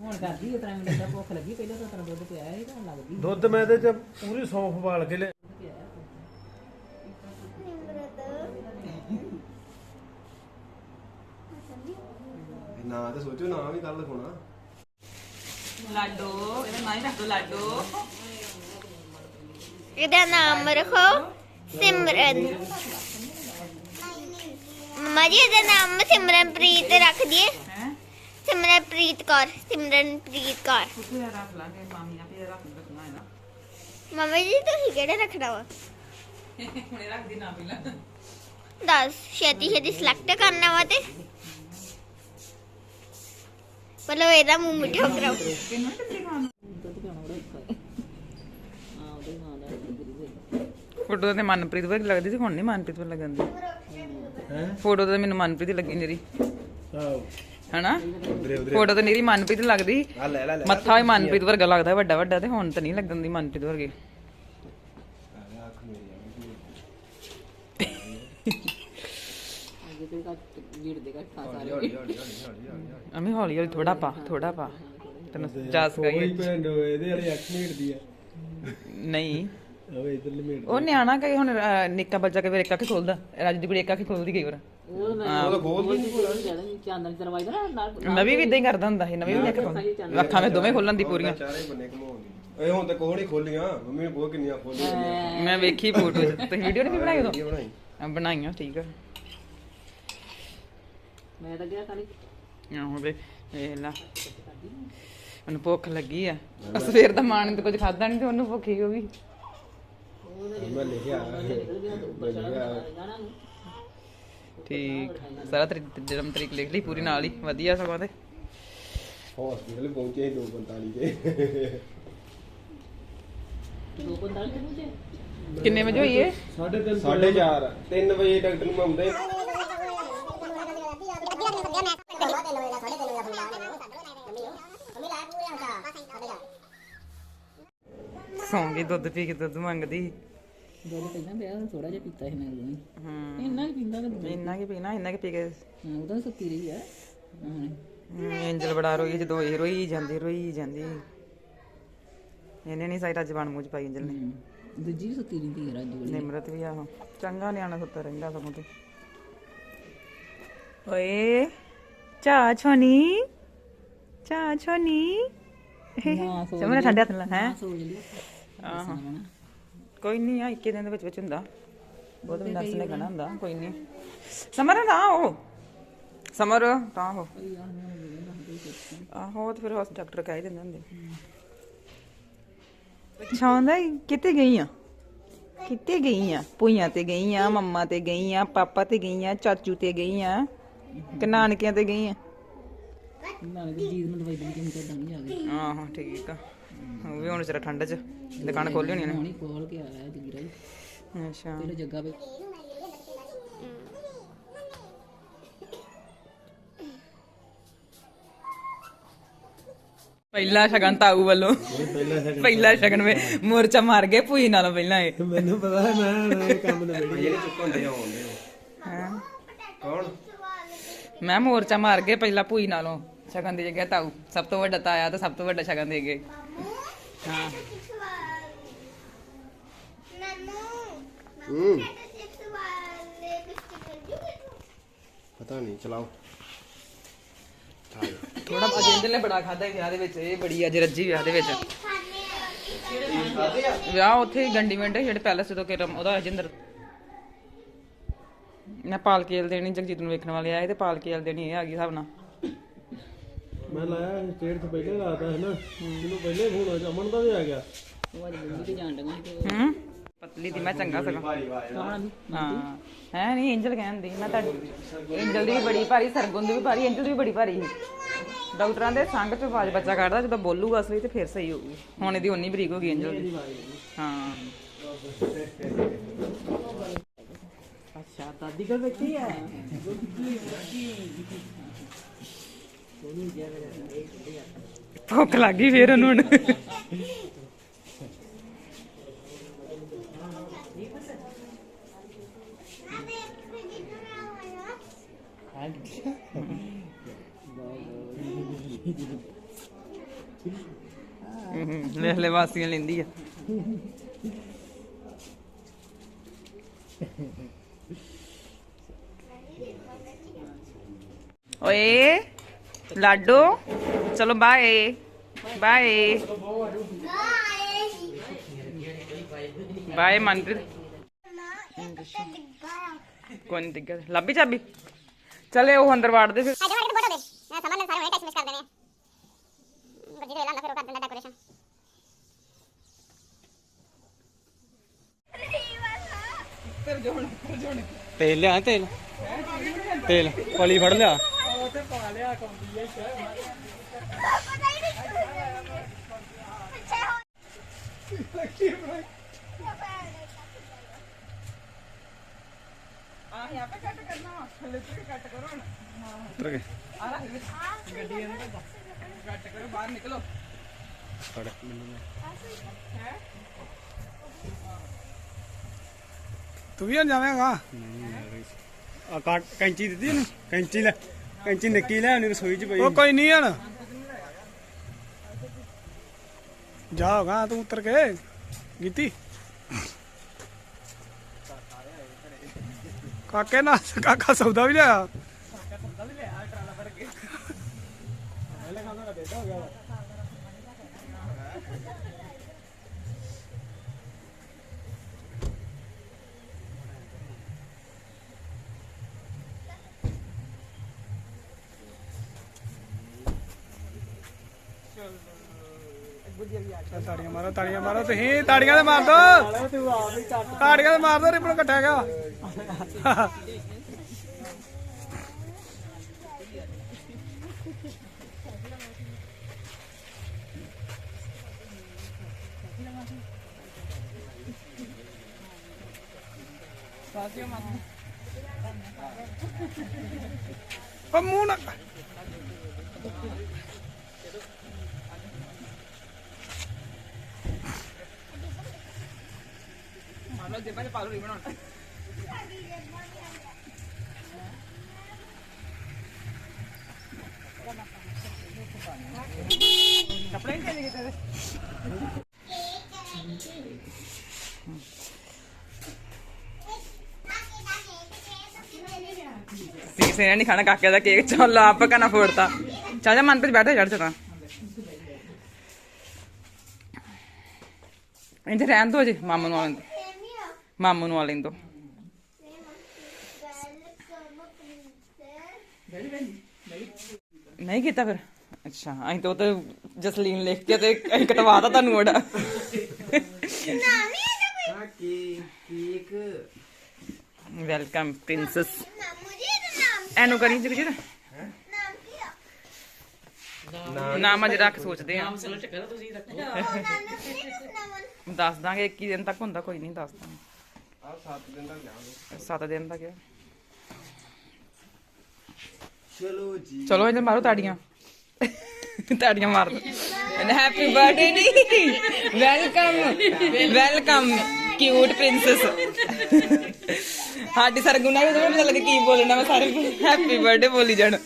ਹੁਣ ਕਰਦੀ ਇਸ ਤਰ੍ਹਾਂ ਮੈਨੂੰ ਤਾਂ ਭੁੱਖ ਲੱਗੀ ਪਹਿਲਾਂ ਤਾਂ ਤੇਰਾ ਦੁੱਧ ਪਿਆ ਸੀ ਤਾਂ ਹੁਣ ਲੱਗਦੀ ਦੁੱਧ ਮੈਂ ਤੇ ਚ ਪੂਰੀ ਸੌਂਫ ਵਾਲ ਕੇ ਲੈ ਨਾ ਤੇ ਸੋਚੋ ਨਾ ਵੀ ਕੱਲ ਲਿਖਾਉਣਾ ਲਾਡੋ ਇਹਦਾ ਨਾਂ ਹੀ ਰੱਖ ਦੋ ਲਾਡੋ। ਇਹਦਾ ਨਾਮ ਰੱਖੋ ਸਿਮਰਨ। ਮਮਾ ਜੀ ਇਹਦਾ ਨਾਮ ਸਿਮਰਨਪ੍ਰੀਤ ਰੱਖ ਦਈਏ। ਸਿਮਰਨਪ੍ਰੀਤ ਕੌਰ ਸਿਮਰਨਪ੍ਰੀਤ ਕੌਰ। ਤੁਸੀਂ ਰੱਖ ਲਾਂਗੇ ਮਾਮੀ ਆਪੇ ਰੱਖ ਰੱਖਣਾ ਹੈ ਨਾ। ਮਮਾ ਜੀ ਤੁਸੀਂ ਕਿਹੜਾ ਰੱਖਣਾ ਵਾ? ਹੁਣੇ ਰੱਖ ਦੀ ਨਾ ਪਹਿਲਾਂ। ਦੱਸ ਛੇਤੀ ਛੇਤੀ ਸਿਲੈਕਟ ਕਰਨਾ ਵਾ ਤੇ। ਮਤਲਬ ਇਹਦਾ ਮੂੰਹ ਮਿੱਠਾ ਕਰਾਓ। ਕਿੰਨਾ ਖਾਣ ਫੋਟੋ ਤੇ ਮਨਪ੍ਰੀਤ ਵਰਗੀ ਲੱਗਦੀ ਸੀ ਹੁਣ ਨਹੀਂ ਮਨਪ੍ਰੀਤ ਵਰਗੀ ਲੱਗਣ ਦੀ ਹੈ? ਫੋਟੋ ਤੇ ਮੈਨੂੰ ਮਨਪ੍ਰੀਤ ਹੀ ਲੱਗੀ ਮੇਰੀ। ਆਓ ਹਨਾ? ਫੋਟੋ ਤੇ ਨੀਰੀ ਮਨਪ੍ਰੀਤ ਲੱਗਦੀ। ਮੱਥਾ ਵੀ ਮਨਪ੍ਰੀਤ ਵਰਗਾ ਲੱਗਦਾ ਵੱਡਾ ਵੱਡਾ ਤੇ ਹੁਣ ਤਾਂ ਨਹੀਂ ਲੱਗਣ ਦੀ ਮਨਪ੍ਰੀਤ ਵਰਗੀ। ਮੇਰੀ ਅਮੀ ਹੌਲੀ ਹੌਲੀ ਥੋੜਾ ਪਾ ਥੋੜਾ ਪਾ। ਤੈਨੂੰ ਜਾ ਕੋਈ ਸਕਾਈ ਭੈਣ ਇਹਦੇ ਵਾਲੀ ਅੱਖ ਮੇੜਦੀ ਆ। ਨਹੀਂ। ਉਹ ਨਿਆਣਾ ਕਈ ਹੁਣ ਨਿੱਕਾ ਬੱਚਾ ਕਈ ਵਾਰ ਇੱਕ ਅੱਖ ਖੋਲਦਾ। ਰਾਜੂ ਦੀ ਕੁੜੀ ਇੱਕ ਅੱਖ ਖੋਲਦੀ ਕਈ ਵਾਰ। ਉਹ ਉਹ ਖੋਲ ਕੋਲ ਨਾ ਨਵੀਂ ਵੀ ਇਦਾਂ ਹੀ ਕਰਦਾ ਹੁੰਦਾ ਸੀ ਨਵੀਂ ਵੀ ਇੱਕ ਖੋਲਦਾ ਅੱਖਾਂ ਵਿੱਚ ਦੋਵੇਂ ਖੋਲਣ ਦੀ ਪੂਰੀਆਂ। ਚਾਰੇ ਬੰਨੇ ਘਮਾਉਂਦੀ ਓਏ ਹੁਣ ਤੇ ਕੋਹ ਨਹੀਂ ਖੋਲੀਆਂ। ਮੰਮੀ ਨੇ ਬਹੁਤ ਕਿੰਨੀਆਂ ਖੋਲੀਆਂ ਮੈਂ ਵੇਖੀ ਫੋਟੋ ਤੁਸੀਂ ਵੀਡੀਓ ਨਹੀਂ ਬਣਾਈ ਉਦੋਂ? ਬਣਾਈਆਂ ਠੀਕ ਆ। ਮੈਂ ਤਾਂ ਗਿਆ ਖਾਲੀ। ਆਹੋ ਵੇ ਵੇਖ ਲਾ। ਉਹਨੂੰ ਭੁੱਖ ਲੱਗੀ ਆ। ਸਵੇਰ ਦਾ ਮਾਣ ਤੇ ਕੁਝ ਖਾਦਾ ਨਹੀਂ ਤੇ ਉਹਨੂੰ ਭੁੱਖ ਹੀ ਹੋਗੀ ਮੈਂ ਲਿਖਿਆ ਮੈਂ ਲਿਖਿਆ ਜਾਣਾ ਨੂੰ। ਠੀਕ। ਸਾਰਾ ਤਰੀਕ ਜਨਮ ਤਰੀਕ ਲਿਖ ਲਈ ਪੂਰੀ ਨਾਲ ਹੀ। ਵਧੀਆ ਸਗੋਂ ਤੇ। ਹਸਪੀਟਲ ਪਹੁੰਚੇ 245 ਤੇ। ਕਿੰਨੇ ਵਜੇ ਹੋਈ ਏ? ਸਾਢੇ ਤਿੰਨ 4:30 3 ਵਜੇ ਡਾਕਟਰ ਨੂੰ ਆਉਂਦੇ ਸੌਂ ਗਈ ਦੁੱਧ ਪੀ ਕੇ ਦੁੱਧ ਮੰਗਦੀ ਦੁੱਧ ਪਹਿਲਾਂ ਪਿਆ ਥੋੜਾ ਜਿਹਾ ਪੀਤਾ ਸੀ ਮੈਂ ਉਦੋਂ ਹੀ। ਹੂੰ। ਇੰਨਾ ਹੀ ਪੀਂਦਾ ਕਿ ਇੰਨਾ ਕੀ ਪੀਣਾ ਇੰਨਾ ਕੀ ਪੀ ਕੇ ਹਾਂ ਸੁੱਤੀ ਰਹੀ ਆ। ਹਾਂ। ਹਮ, ਐਂਜਲ ਬੜਾ ਰੋਈ ਜਦੋਂ ਇਹ ਰੋਈ ਜਾਂਦੀ ਰੋਈ ਜਾਂਦੀ। ਇਹਨੇ ਨਹੀਂ ਸਾਈਰਾ ਜ਼ਬਾਨ ਮੂੰਹ ਚ ਪਾਈ ਐਂਜਲ ਨੇ। ਹਮ। ਦੂਜੀ ਵੀ ਸੁੱਤੀ ਰਹਿੰਦੀ ਹੈ ਰਾਜੂ ਵਾਲੀ ਨਿਮਰਤ ਵੀ ਆਹੋ ਚੰਗਾ ਨਿਆਣਾ ਸੁੱਤਾ ਰਹਿੰਦਾ ਸਗੋਂ ਤੇ। ਓਏ ਚਾ ਛੋਨੀ ਚਾ ਛੋਨੀ। ਹਾਂ ਸੋ ਚਮੜਾ ਠੰਡੇ ਹੱਥ ਨਾਲ ਹੈ? ਸੋ ਜਲੀ ਆਹੋ। ਕੋਈ ਨਹੀਂ ਆ ਇੱਕੇ ਦਿਨ ਦੇ ਵਿੱਚ ਵਿੱਚ ਹੁੰਦਾ। ਬਹੁਤ ਨਰਸ ਨੇ ਕਹਿਣਾ ਹੁੰਦਾ ਕੋਈ ਨਹੀਂ ਸਮਰ ਨਾ ਉਹ। ਸਮਰ ਤਾਂ ਹੋ ਆਹੋ ਤੇ ਫਿਰ ਹਸ ਡਾਕਟਰ ਕਹਿ ਦਿੰਦੇ ਹੁੰਦੇ। ਛਾਉਂਦਾ ਕਿੱਥੇ ਗਈ ਆ ਕਿੱਥੇ ਗਈ ਆ ਪੂਈਆਂ ਤੇ ਗਈ ਆ ਮੰਮਾ ਤੇ ਗਈ ਆ ਪਾਪਾ ਤੇ ਗਈ ਆ ਚਾਚੂ ਤੇ ਗਈ ਆ ਕਿ ਨਾਨਕਿਆਂ ਤੇ ਗਈ ਆ ਨਾਲੇ ਤੇ ਜੀਤ ਨੂੰ ਦਵਾਈ ਕਿੰਨੀ ਤਾਂ ਨਹੀਂ ਆ ਗਈ ਆਹੋ ਠੀਕ ਆ। ਉਹ ਵੀ ਹੁਣ ਜਰਾ ਠੰਡ ਚ ਦੁਕਾਨ ਖੋਲੀ ਹੋਣੀ ਹੁਣੀ ਕੋਲ ਕੇ ਆਇਆ ਜਗੀਰਾ ਜੀ ਨੇ ਅੱਛਾ। ਪਹਿਲੇ ਜੱਗਾ ਵੇ ਪਹਿਲਾ ਸ਼ਗਨ ਤਾਊ ਵੱਲੋਂ। ਪਹਿਲਾਂ ਸ਼ਗਨ ਪਹਿਲਾ ਸ਼ਗਨ ਵੇ ਮੋਰਚਾ ਮਾਰ ਗਏ ਭੂਈ ਨਾਲੋਂ ਪਹਿਲਾਂ ਇਹ। ਮੈਨੂੰ ਪਤਾ ਹੈ ਮੈਂ ਇਹ ਕੰਮ ਨਾ ਬੜੀ ਜਿਹੜੇ ਚੁੱਕਣ ਦੇ ਆਉਂਦੇ ਹੈਂ। ਕੌਣ? ਮੈਂ ਮੋਰਚਾ ਮਾਰ ਗਏ ਪਹਿਲਾਂ ਭੂਈ ਨਾਲੋਂ ਸ਼ਗਨ ਦੀ ਜਗ੍ਹਾ ਤਾਊ। ਸਭ ਤੋਂ ਵੱਡਾ ਤਾਇਆ ਤੇ ਸਭ ਤੋਂ ਵੱਡਾ ਸ਼ਗਨ ਦੇ ਗਏ। ਹਾਂ ਹੂੰ ਪਤਾ ਨਹੀਂ, ਚਲਾਓ। ਥੋੜਾ ਅਜਿੰਦਰ ਨੇ ਬੜਾ ਖਾਦਾ ਵਿਆਹ ਦੇ ਵਿੱਚ, ਇਹ ਬੜੀ ਅੱਜ ਰੱਜੀ ਵਿਆਹ ਦੇ ਵਿੱਚ। ਵਿਆਹ ਉੱਥੇ ਹੀ ਗੰਡੀ ਮਿੰਟ ਜਿਹੜੇ ਪੈਲਸ ਤੋਂ ਕਿਰਮ, ਉਹਦਾ ਅਜਿੰਦਰ ਮੈਂ ਪਾਲਕੇਲ ਦੇਣੀ, ਜਗਜੀਤ ਨੂੰ ਵੇਖਣ ਵਾਲੇ, ਆਏ ਤੇ ਪਾਲਕੇਲ ਦੇਣੀ, ਇਹ ਆ ਗਈ ਹਿਸਾਬ ਨਾਲ। ਮੈਂ ਲਾਇਆ ਸਟੇਟ ਤੋਂ ਪਹਿਲੇ ਲਾਤਾ ਹੈ ਨਾ। ਮੈਨੂੰ ਪਹਿਲੇ ਫੋਨ ਆ ਅਮਨ ਦਾ ਵੀ ਆ ਗਿਆ। ਉਹ ਅੱਜ ਬੰਦੀ ਤੇ ਜਾਣ ਡਗਾ ਤੇ ਹੂੰ? ਪਤਲੀ ਦੀ ਮੈਂ ਚੰਗਾ ਸਗਾ। ਹਾਂ ਹੈ ਨਹੀਂ ਐਂਜਲ ਕਹਿੰਦੀ ਮੈਂ ਤਾਂ ਐਂਜਲ ਦੀ ਵੀ ਬੜੀ ਭਾਰੀ ਸਰਗੁਣ ਦੀ ਵੀ ਭਾਰੀ ਐਂਜਲ ਦੀ ਵੀ ਬੜੀ ਭਾਰੀ ਸੀ। ਡਾਕਟਰਾਂ ਦੇ ਸੰਗ ਚ ਆਵਾਜ਼ ਬੱਚਾ ਕੱਢਦਾ ਜਦੋਂ ਬੋਲੂਗਾ ਅਸਲੀ ਤੇ ਫਿਰ ਸਹੀ ਹੋਊਗੀ। ਹੁਣ ਇਹਦੀ ਉਨੀ ਬਰੀਕ ਹੋ ਗਈ ਐਂਜਲ ਦੀ। ਹਾਂ। ਅੱਛਾ ਦਾਦੀ ਕੋਲ ਬੈਠੀ ਹੈ? ਭੁੱਖ ਲੱਗ ਗਈ ਫਿਰ ਉਹਨੂੰ ਹੁਣ। ਲੈ ਲੈ ਵਾਸੀਆਂ ਲੈਂਦੀ ਆ। ਓਏ। ਲਾਡੋ ਚਲੋ ਬਾਏ ਬਾਏ ਬਾਏ ਮਨਪ੍ਰੀਤ ਕੋਈ ਨਹੀਂ ਟਿੱਗਾ ਲੱਭੀ ਚਾਬੀ ਚਲੇ ਉਹ ਅੰਦਰ ਵਾੜਦੇ ਫਿਰ ਸਾਡੇ ਵਾਲੇ ਬੋਟੋ ਦੇ ਮੈਂ ਸਮਾਨ ਸਾਰੇ ਹੁਣੇ ਟੈਕਸ ਮਿਸ ਕਰ ਦੇਣੇ ਗੱਡੀ ਦੇ ਲਾਂਦਾ ਫਿਰ ਉਹ ਕਰ ਦਿੰਦਾ ਡੈਕੋਰੇਸ਼ਨ ਤੇਲ ਲਿਆ ਤੇਲ ਤੇਲ ਪਲੀ ਫੜ ਲਿਆ ਉਤਰ ਗਏ ਬਾਹਰ ਨਿਕਲੋ ਫੜ ਮੈਨੂੰ ਤੂੰ ਵੀ ਜਾਵੇਂਗਾ ਆ ਕੈਂਚੀ ਦਿੱਤੀ ਇਹਨੂੰ ਕੈਂਚੀ ਲੈ ਕੈਂਚੀ ਨਿੱਕੀ ਲੈ ਉਹਨੇ ਰਸੋਈ ਚ ਪਈ ਉਹ ਕੋਈ ਨਹੀਂ ਹਣ। ਜਾਓਗਾ ਤੂੰ ਉਤਰ ਕੇ। ਗੀਤੀ। ਕਾਕੇ ਨਾਲ ਕਾਕਾ ਸੌਦਾ ਵੀ ਲਿਆ ਚੱਲ ਤਾੜੀਆਂ ਮਾਰੋ ਤਾੜੀਆਂ ਮਾਰੋ ਤੁਸੀਂ, ਤਾੜੀਆਂ ਤੇ ਮਾਰ ਦੋ। ਤਾੜੀਆਂ ਤੇ ਮਾਰ ਦੋ ਰਿਬਨ ਕੱਟਿਆ ਗਿਆ ਉਹ ਮੂੰਹ ਨਾ ਮਾਰ ਜੇਬਾਂ ਚ ਪਾ ਲਓ ਰਿਬਨ ਹੁਣ ਕੱਪੜੇ ਨਹੀਂ ਚੇਂਜ ਕੀਤੇ ਇਹਦੇ? ਕਿਸੇ ਨੇ ਨਹੀਂ ਖਾਣਾ, ਕਾਕੇ ਦਾ ਕੇਕ ਚੱਲ ਆਪ ਕਨਾ ਫੋੜਤਾ ਚੱਲ ਜਾ, ਮਨਪ੍ਰੀਤ ਬੈਠ ਚੜ ਚੜਾ ਇੰਜ ਰਹਿਣ ਦੋ ਜੀ ਮਾਮਾ ਨੂੰ ਆਲਣ ਦੋ ਮਾਮੂ ਨੂੰ ਆਲਣ ਦੋ ਨਹੀਂ ਕੀਤਾ ਫਿਰ ਅੱਛਾ ਅਸੀਂ ਤਾਂ ਉਹ ਤੇ ਜਸਲੀਨ ਲਿਖ ਕੇ ਤੇ ਅਸੀਂ ਕਟਵਾਤਾ ਤੁਹਾਨੂੰ ਉਹਦਾ ਵੈਲਕਮ ਪ੍ਰਿੰਸੈਸ ਐਨੂੰ ਕਰੀ ਜਗਜੀਤ ਨਾਮ ਅਜੇ ਰੱਖ ਸੋਚਦੇ ਆ ਦੱਸ ਦਾਂਗੇ 21 ਦਿਨ ਤੱਕ ਹੁੰਦਾ ਕੋਈ ਨਹੀਂ ਦੱਸ ਦਾਂਗੇ ਆ 7 ਦਿਨ ਤੱਕ ਜਾਵਾਂਗੇ 7 ਦਿਨ ਦਾ ਗਿਆ ਚਲੋ ਜੀ। ਚਲੋ ਇਹਨੇ ਮਾਰੋ ਤਾੜੀਆਂ। ਤਾੜੀਆਂ ਮਾਰ ਦੋ। ਹੈਪੀ ਬਰਥਡੇ ਨੀ। ਵੈਲਕਮ ਵੈਲਕਮ ਕਿਊਟ ਪ੍ਰਿੰਸੈਸ ਸਾਡੀ ਸਰਗੁਣਾ ਵੀ ਤੁਹਾਨੂੰ ਪਤਾ ਲੱਗੇ ਕੀ ਬੋਲਣਾ ਮੈਂ ਸਾਰੇ। ਹੈਪੀ ਬਰਥਡੇ ਬੋਲੀ ਜਾਣ।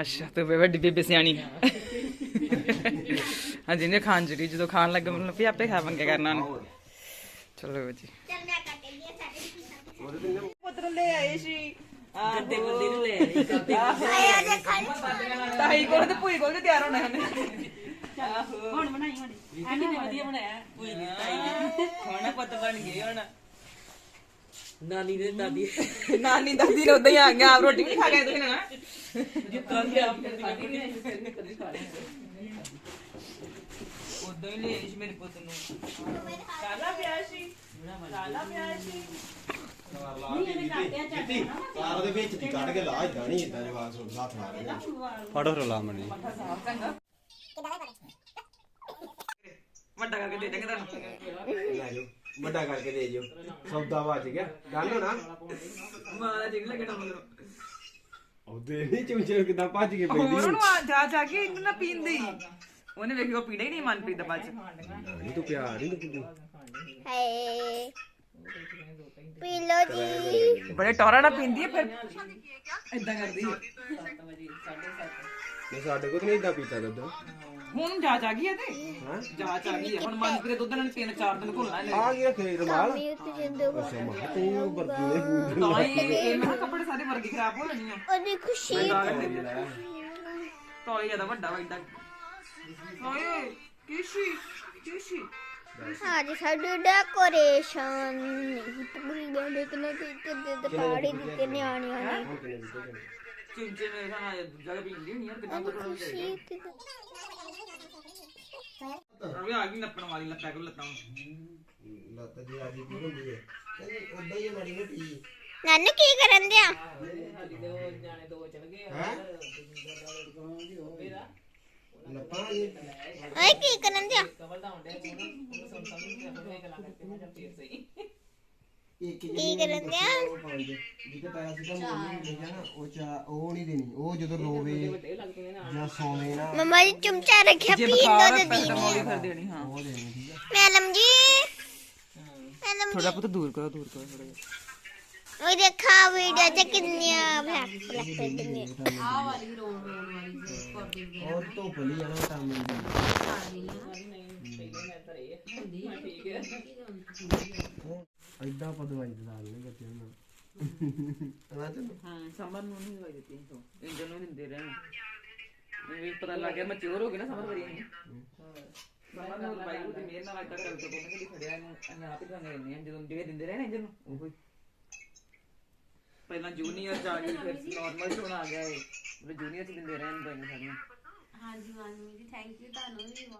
ਅੱਛਾ ਤੇ ਵੇ ਵੱਡੀ ਬੇਬੇ ਸਿਆਣੀ। ਹਾਂ ਜਿਹਨੇ ਖਾਣ ਜਰੀ ਜਦੋਂ ਖਾਣ ਲੱਗੇ ਮਤਲਬ ਵੀ ਆਪੇ ਖਾ ਮੰਗੇ ਕਰਨਾ ਉਹਨੇ। ਚਲੋ ਜੀ। ਪੁੱਤਰ ਲੈ ਆਏ ਸੀ। ਗੱਦੇ ਬੰਦੇ ਨੂੰ ਲੈ ਆਏ ਤਾਈ ਕੋਲ ਤੇ ਭੂਈ ਕੋਲ ਤੇ ਤਿਆਰ ਹੋਣਾ ਇਹਨੇ ਹੁਣ ਬਣਾਈ ਹੁਣ। ਐਨੀ ਵਧੀਆ ਬਣਾਇਆ ਭੂਈ ਦੀ ਤਾਈ ਹੁਣ ਪੁੱਤ ਬਣ ਹੁਣ। ਨਾਨੀ ਦੇ ਦਾਦੀ। ਨਾਨੀ ਦਾਦੀ ਨੇ ਉਦਾਂ ਹੀ ਆ ਗਿਆ ਆਪ ਰੋਟੀ ਵੀ ਨੀ ਖਾ ਗਏ ਤੁਸੀਂ ਨਾ ਉਦੋਂ ਹੀ ਲੈ ਮੇਰੇ ਪੁੱਤ ਨੂੰ। ਕਾਲਾ ਪਿਆ ਸੀ। ਕਾਲਾ ਪਿਆ ਸੀ। ਕਾਰ ਦੇ ਵਿੱਚ ਦੀ ਕੱਢ ਕੇ ਲਾ ਇਦਾਂ ਨਹੀਂ ਇਦਾਂ ਜਵਾਕ ਸੁਣ ਹੱਥ ਮਾਰ ਫੜ ਫਿਰ ਲਾ ਮਣੀ। ਵੱਡਾ ਕਰਕੇ ਦੇ ਦੇਂਗੇ ਤੁਹਾਨੂੰ ਲੈ ਜਾਓ। ਵੱਡਾ ਕਰਕੇ ਦੇ ਜਿਓ ਸੌਦਾ ਵੱਜ ਗਿਆ। ਗੱਲ ਹੋਣਾ? ਮਾਰਾ ਜਿਗ ਲੱਗਣਾ ਮਗਰੋਂ ਉਹਦੇ ਨਹੀਂ ਚੁੰਚੇ ਕਿਦਾਂ ਭੱਜ ਕੇ ਹੋਰ ਪੈਂਦੀ ਨੂੰ ਜਾ ਜਾ ਕੇ ਇਹਨੂੰ ਨਾ ਪੀਂਦੀ ਉਹਨੇ ਵੇਖੀ ਉਹ ਪੀੜਾ ਹੀ ਨਹੀਂ ਮਨਪ੍ਰੀਤ ਦਾ ਬਾਅਦ ਨਹੀਂ ਤੂੰ ਪਿਆਰ ਨਹੀਂ ਤੂੰ ਹਾਏ। ਪੀ ਲੋ ਜੀ ਬੜੇ ਟੌਰਾ ਨਾਲ ਪੀਂਦੀ ਹੈ ਫਿਰ। ਇਦਾਂ ਕਰਦੀ ਹੈ। ਸਾਡੇ ਕੋਲ ਨਹੀਂ ਇਦਾਂ ਪੀਤਾ ਦੁੱਧ। ਹੁਣ ਜਾਂਚ ਆ ਗਈ ਤੇ ਜਾਂਚ ਆ ਗਈ ਹੈ ਹੁਣ ਮਨਪ੍ਰੀਤ ਦੁੱਧ ਨਾਲ ਤਿੰਨ ਚਾਰ ਦਿਨ ਘੁਲਣਾ ਇਹਨੇ। ਆ ਗਿਆ ਖੇ ਰਮਾਲ ਮੀ ਉੱਤੇ ਜਿੰਦੇ ਅੱਛਾ ਮੈਂ ਤੂੰ ਵਰਗੀ ਦੇ ਫੂਡ ਤਾਂ ਹੀ ਇਹ ਮੈਂ ਕਿਹਾ ਕੱਪੜੇ ਸਾਰੇ ਵਰਗੀ ਖਰਾਬ ਹੋ ਜਾਣੀ ਆ। ਉਹਦੀ ਖੁਸ਼ੀ ਤੋਈ ਜ਼ਿਆਦਾ ਵੱਡਾ ਵਾ ਏਡਾ ਓਏ ਕਿਸ਼ੀ ਕਿਸ਼ੀ ਅੱਜ ਸਾਡੀ ਡੈਕੋਰੇਸ਼ਨ। ਪੂਰੀ ਗੰਡੇ ਕਿਨੇ ਕਿਤੇ ਤੇ ਪਾੜੀ ਦਿੱਤੇ ਨਿਆਣਿਆਂ ਨੇ। ਚਿੰਚੇ ਮੇਰੇ ਨਾਲ ਜਗ੍ਹਾ ਵੀ ਨਹੀਂ ਯਾਰ ਕਿੰਨਾ ਕੁ ਖੁਸ਼ੀ ਤੇ ਰਵੀ ਆ ਗਈ ਨੱਪਣ ਵਾਲੀ ਲੱਤਾਂ ਕੋਲ ਲੱਤਾਂ। ਲੱਤ ਜੀ ਆ ਜੀ ਕੀ ਹੁੰਦੀ ਹੈ। ਉਦਾਂ ਹੀ ਮਾੜੀ ਮੋਟੀ ਨਾਨੂ ਕੀ ਕਰਨ ਦਿਆ? ਲੱਤਾਂ ਜੀ। ਓਏ ਕੀ ਕਰਨ ਦਿਆ? ਇੱਕ ਕੀ ਕਰਨ ਦਿਆ ਜਿੱਤੇ ਪੈਸਾ ਸਿੱਧਾ ਮਿਲ ਜਾਣਾ ਉਹ ਚਾ ਉਹ ਨਹੀਂ ਦੇਣੀ ਉਹ ਜਦੋਂ ਰੋਵੇ ਜਾਂ ਸੋਵੇ ਨਾ ਮਮਾ ਜੀ ਚਮਚਾ ਰੱਖਿਆ ਜੇ ਪੀਣ ਦੋ ਹੈ ਤੇ ਮੋਲੀ ਕਰ ਦੇਣੀ ਹਾਂ ਉਹ ਦੇਣੀ ਠੀਕ ਹੈ ਮੈਡਮ ਜੀ ਮੈਡਮ ਥੋੜਾ ਪੁੱਤ ਦੂਰ ਕਰੋ ਦੂਰ ਕਰੋ ਥੋੜਾ ਜਿਹਾ ਉਹ ਦੇਖਾ ਵੀਡੀਓ ਚ ਕਿੰਨੀਆਂ ਬਲੈਕ ਬਲੈਕ ਪੈਂਦੀਆਂ ਔਰ ਧੁੱਪ ਲਈ ਜਾਣਾ ਤਾਂ ਮਿਲਦੀ ਐਦਾਂ ਆਪਾਂ ਦਵਾਈ ਦੇ ਨਾਲ ਨਹੀਂ ਬੱਚਿਆਂ ਨੂੰ। ਹਾਂ ਤੈਨੂੰ ਹਾਂ ਸਮਰ ਨੂੰ ਨਹੀਂ ਦਵਾਈ ਦਿੱਤੀ ਤੋਂ। ਇੰਜਨ ਨੂੰ ਦਿੰਦੇ ਰਹੇ। ਮੈਨੂੰ ਵੀ ਪਤਾ ਲੱਗ ਗਿਆ ਮੈਚੁਰ ਹੋ ਗਈ ਨਾ ਸਮਰ ਵਰੀ ਨਹੀਂ ਸਮਰ ਨੂੰ ਬਾਈ ਉਹ ਤੇ ਮੇਰੇ ਨਾਲ ਤੱਕ ਕਰ ਤੋਂ ਕੋਈ ਖੜਿਆ ਇਹਨੂੰ ਅਸੀਂ ਆਪ ਹੀ ਦਵਾਈਆਂ ਦਿੰਦੇ ਹਾਂ ਜਦੋਂ ਜਿਹੜੇ ਦਿੰਦੇ ਰਹੇ ਨਾ ਇੰਜਨ ਨੂੰ ਉਹ ਪਹਿਲਾਂ ਜੂਨੀਅਰ ਚ ਆ ਗਈ ਫਿਰ ਨਾਰਮਲ ਚ ਆ ਗਿਆ ਇਹ। ਜੂਨੀਅਰ ਚ ਦਿੰਦੇ ਰਹੇ ਨੇ ਦਵਾਈਆਂ ਸਾਰੀਆਂ। ਹਾਂਜੀ ਮਾਨਵੀ ਜੀ ਥੈਂਕ ਯੂ ਤੁਹਾਨੂੰ ਵੀ